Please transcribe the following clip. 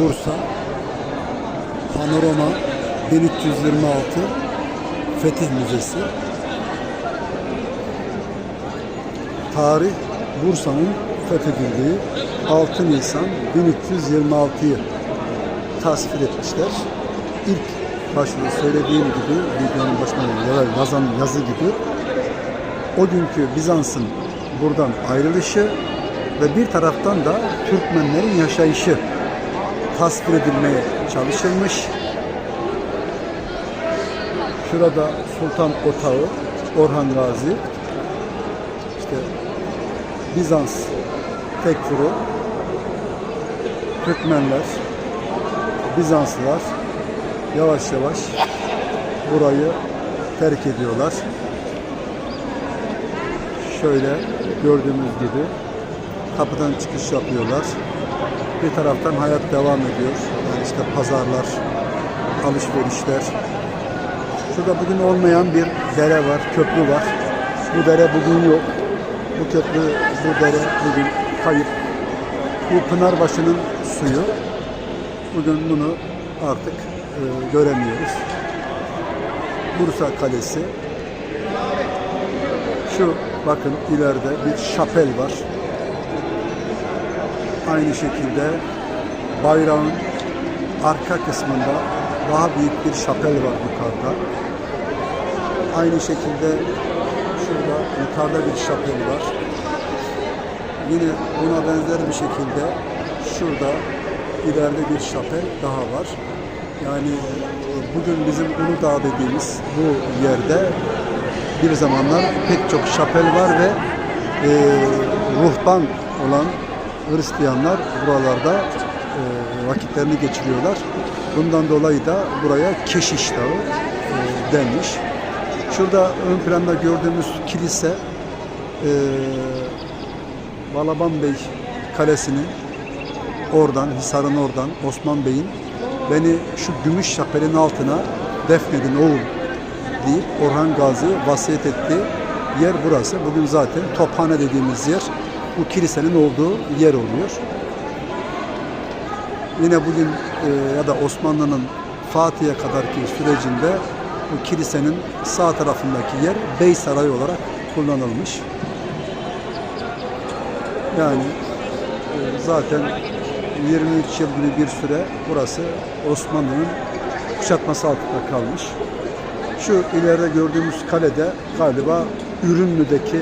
Bursa Panorama 1326 Fetih Müzesi Tarih Bursa'nın fethedildiği 6 Nisan 1326'yı tasvir etmişler. İlk başta söylediğim gibi videonun başında ya- yazan yazı gibi o günkü Bizans'ın buradan ayrılışı ve bir taraftan da Türkmenlerin yaşayışı tasvir edilmeye çalışılmış. Şurada Sultan Otağı, Orhan Gazi, işte Bizans tekfuru, Türkmenler, Bizanslılar yavaş yavaş burayı terk ediyorlar. Şöyle gördüğümüz gibi kapıdan çıkış yapıyorlar. Bir taraftan hayat devam ediyor. Yani işte pazarlar, alışverişler. Şurada bugün olmayan bir dere var, köprü var. Bu dere bugün yok. Bu köprü, bu dere bugün kayıp. Bu Pınarbaşı'nın suyu. Bugün bunu artık e, göremiyoruz. Bursa Kalesi. Şu bakın ileride bir şapel var. Aynı şekilde bayrağın arka kısmında daha büyük bir şapel var yukarıda. Aynı şekilde şurada yukarıda bir şapel var. Yine buna benzer bir şekilde şurada ileride bir şapel daha var. Yani e, bugün bizim Uludağ dediğimiz bu yerde bir zamanlar pek çok şapel var ve e, ruhban olan Hristiyanlar buralarda e, vakitlerini geçiriyorlar. Bundan dolayı da buraya Keşiş Dağı e, denmiş. Şurada ön planda gördüğümüz kilise e, Balaban Bey Kalesi'nin oradan, Hisar'ın oradan Osman Bey'in beni şu gümüş şapelin altına defnedin oğul deyip Orhan Gazi'ye vasiyet ettiği yer burası. Bugün zaten Tophane dediğimiz yer bu kilisenin olduğu yer oluyor. Yine bugün e, ya da Osmanlı'nın Fatih'e kadarki sürecinde bu kilisenin sağ tarafındaki yer Bey Sarayı olarak kullanılmış. Yani e, zaten 23 yıl gibi bir süre burası Osmanlı'nın kuşatması altında kalmış. Şu ileride gördüğümüz kalede galiba Ürünlü'deki